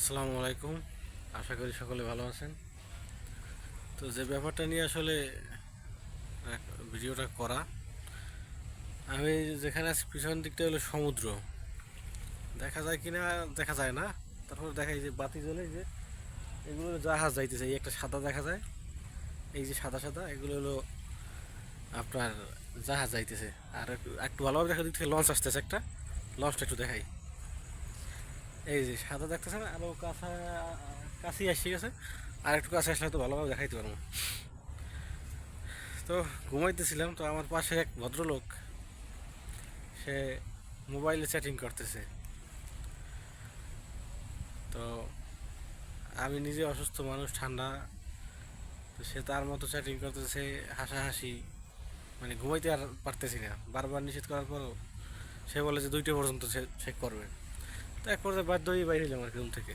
আসসালামু আলাইকুম। আশা করি সকলে ভালো আছেন। তো যে ব্যাপারটা নিয়ে আসলে ভিডিওটা করা, আমি যেখানে আছি, পিছন দিকটা হলো সমুদ্র। দেখা যায় কিনা, দেখা যায় না। তারপর দেখা যে বাতি জ্বলে যে এগুলো জাহাজ যাইতেছে, এই একটা সাদা দেখা যায়। এই যে সাদা সাদা, এগুলো হলো আপনার জাহাজ যাইতেছে। আর একটু একটু ভালোভাবে দেখা দিক, থেকে লঞ্চ আসতেছে একটা। লঞ্চটা একটু দেখাই। এই যে সাদা দেখতেছেন, আরও কাছা কাছেই আসি গেছে আর একটু কাছে আসলে তো ভালোভাবে দেখাইতে পারব। তো ঘুমাইতেছিলাম, তো আমার পাশে এক ভদ্রলোক, সে মোবাইলে চ্যাটিং করতেছে। তো আমি নিজে অসুস্থ মানুষ, ঠান্ডা, তো সে তার মতো চ্যাটিং করতেছে, হাসাহাসি মানে ঘুমাইতে আর পারতেছি না। বারবার নিষেধ করার পরও সে বলে যে দুইটা পর্যন্ত সে চেক করবে। এক পর্যায়ে বাধ্য হয়ে বাইরে এলাম আর কি রুম থেকে।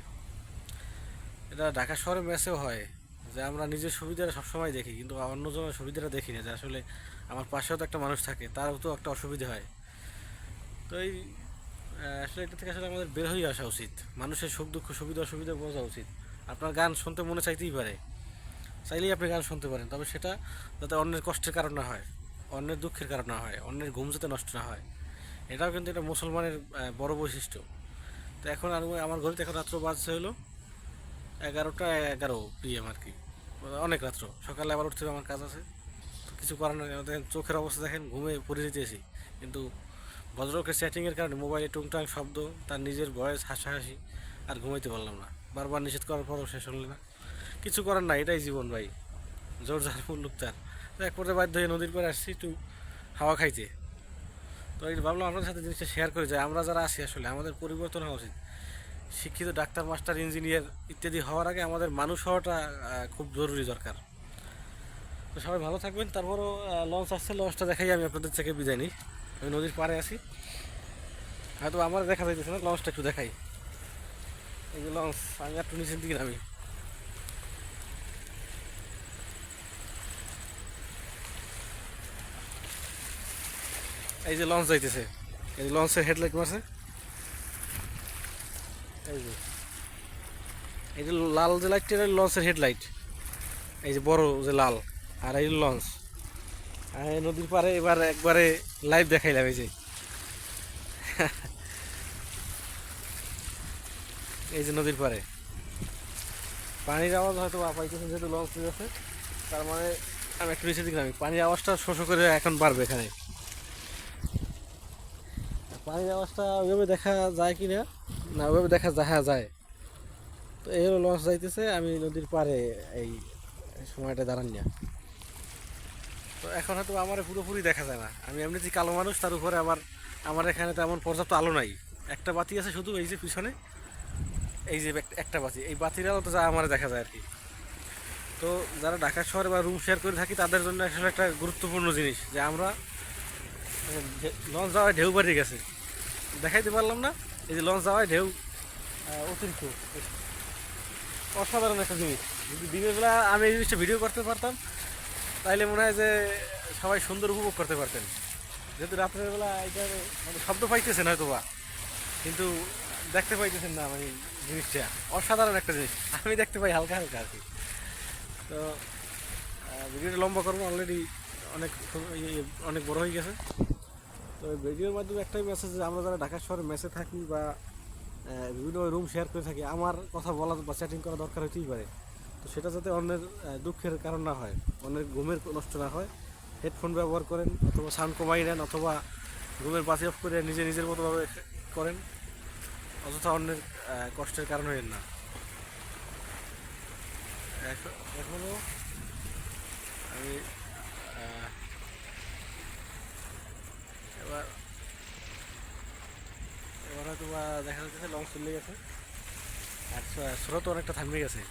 এটা ঢাকা শহরে ম্যাচেও হয় যে আমরা নিজের সুবিধাটা সবসময় দেখি, কিন্তু অন্যজনের সুবিধাটা দেখি না, যে আসলে আমার পাশেও তো একটা মানুষ থাকে, তারও তো একটা অসুবিধা হয়। তো এই আসলে এটা থেকে আসলে আমাদের বের হয়ে আসা উচিত। মানুষের সুখ দুঃখ, সুবিধা অসুবিধা বোঝা উচিত। আপনার গান শুনতে মনে চাইতেই পারে। চাইলেই আপনি গান শুনতে পারেন, তবে সেটা যাতে অন্যের কষ্টের কারণ না হয়, অন্যের দুঃখের কারণ না হয়, অন্যের ঘুম যাতে নষ্ট না হয়। এটাও কিন্তু এটা মুসলমানের বড় বৈশিষ্ট্য। তো এখন আর আমার ঘড়িতে এখন রাত্র বাজছে হলো এগারোটা এগারো পিএম আর কি। অনেক রাত্র। সকালে আবার উঠতে আমার কাজ আছে। কিছু করার নেই। দেখেন, চোখের অবস্থা দেখেন, ঘুমে পড়ে যেতেছি। কিন্তু ভদ্রলোকের সেটিংয়ের কারণে মোবাইলে টুংটাং শব্দ, তার নিজের ভয়েস হাসাহাসি আর ঘুমাইতে পারলাম না। বারবার নিষেধ করার পরও শেষ হলো না। কিছু করার না এটাই জীবন ভাই। জোর যার মুল্লুক তার। এক পর্যায়ে বাধ্য হয়ে নদীর পরে আসছি একটু হাওয়া খাইতে। তো এই ভাবলাম আপনাদের সাথে জিনিসটা শেয়ার করে যে আমরা যারা আছি আসলে, আমাদের পরিবর্তন হওয়া উচিত। শিক্ষিত ডাক্তার মাস্টার ইঞ্জিনিয়ার ইত্যাদি হওয়ার আগে আমাদের মানুষ হওয়াটা খুব জরুরি দরকার। তো সবাই ভালো থাকবেন। তারপরও লঞ্চ আসছে। লঞ্চটা দেখাই আমি আপনাদের থেকে বিদায় নিই। আমি নদীর পাড়ে আছি। হয়তো আমার দেখা যাইতেছে না লঞ্চটা একটু দেখাই। এই যে লঞ্চ আমি একটু নিচের দিকে নামি। এই যে লঞ্চ যাইতেছে। এই যে লঞ্চের হেডলাইট মারছে। এই যে। এই যে লাল যে লাইটটা লঞ্চের হেডলাইট এই যে বড় যে লাল, আর এই লঞ্চ আর এই নদীর পারে এবার একবারে লাইভ দেখাইলাম, এই যে। এই যে নদীর পারে পানির আওয়াজ হয়তো পাইতেছেন যেহেতু লঞ্চ আছে তার মানে আমি একটু নিচে দিকে পানির আওয়াজটা শোষ করে এখন বাড়বে এখানে। পানির আওয়াজটা ওইভাবে দেখা যায় কি না না ওইভাবে দেখা দেখা যায়। তো এই হলো লঞ্চ যাইতেছে, আমি নদীর পারে এই সময়টা দাঁড়ান না। তো এখন হয়তো আমার পুরোপুরি দেখা যায় না। আমি এমনি যে কালো মানুষ, তার উপরে আবার আমার এখানে তেমন পর্যাপ্ত আলো নাই। একটা বাতি আছে শুধু, এই যে পিছনে, এই যে একটা বাতি, এই বাতির আলো তো যা আমার দেখা যায় আর কি তো যারা ঢাকা শহরে বা রুম শেয়ার করে থাকি, তাদের জন্য আসলে একটা গুরুত্বপূর্ণ জিনিস যে আমরা লঞ্চ যাওয়ায় ঢেউ বাড়িয়ে গেছে। দেখাইতে পারলাম না। এই যে লঞ্চ যাওয়ায় ঢেউ অতিরিক্ত। অসাধারণ একটা জিনিস। যদি দিনের বেলা আমি এই জিনিসটা ভিডিও করতে পারতাম, তাইলে মনে হয় যে সবাই সুন্দর উপভোগ করতে পারতেন। যেহেতু রাত্রের বেলা এটা মানে শব্দ পাইতেছেন হয়তো বা কিন্তু দেখতে পাইতেছেন না মানে জিনিসটা। অসাধারণ একটা জিনিস। আমি দেখতে পাই হালকা হালকা আর কি। তো ভিডিওটা লম্বা করব অলরেডি অনেক ইয়ে- অনেক বড় হয়ে গেছে। তো ভিডিওর মাধ্যমে একটাই মেসেজ যে আমরা যারা ঢাকা শহরে মেসে থাকি বা বিভিন্ন রুম শেয়ার করে থাকি, আমার কথা বলা বা চ্যাটিং করা দরকার হতেই পারে। তো সেটা যাতে অন্যের দুঃখের কারণ না হয়, অন্যের ঘুমের নষ্ট না হয় হেডফোন ব্যবহার করেন, অথবা সাউন্ড কমাই নেন, অথবা ঘুমের বাতি অফ করে নিজে নিজের মতোভাবে করেন, অযথা অন্যের কষ্টের কারণ হয়েন না। এখনও আমি আহ, এবার এবার হয়তো বা দেখা যাচ্ছে লঞ্চ চলে গেছে। আর স্রোত অনেকটা থামে গেছে।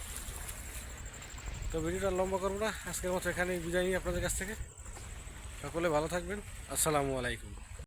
তো ভিডিওটা লম্বা করব না, আজকের মতো এখানেই বিদায় নিই আপনাদের কাছ থেকে। সকলে ভালো থাকবেন। আসসালামু আলাইকুম।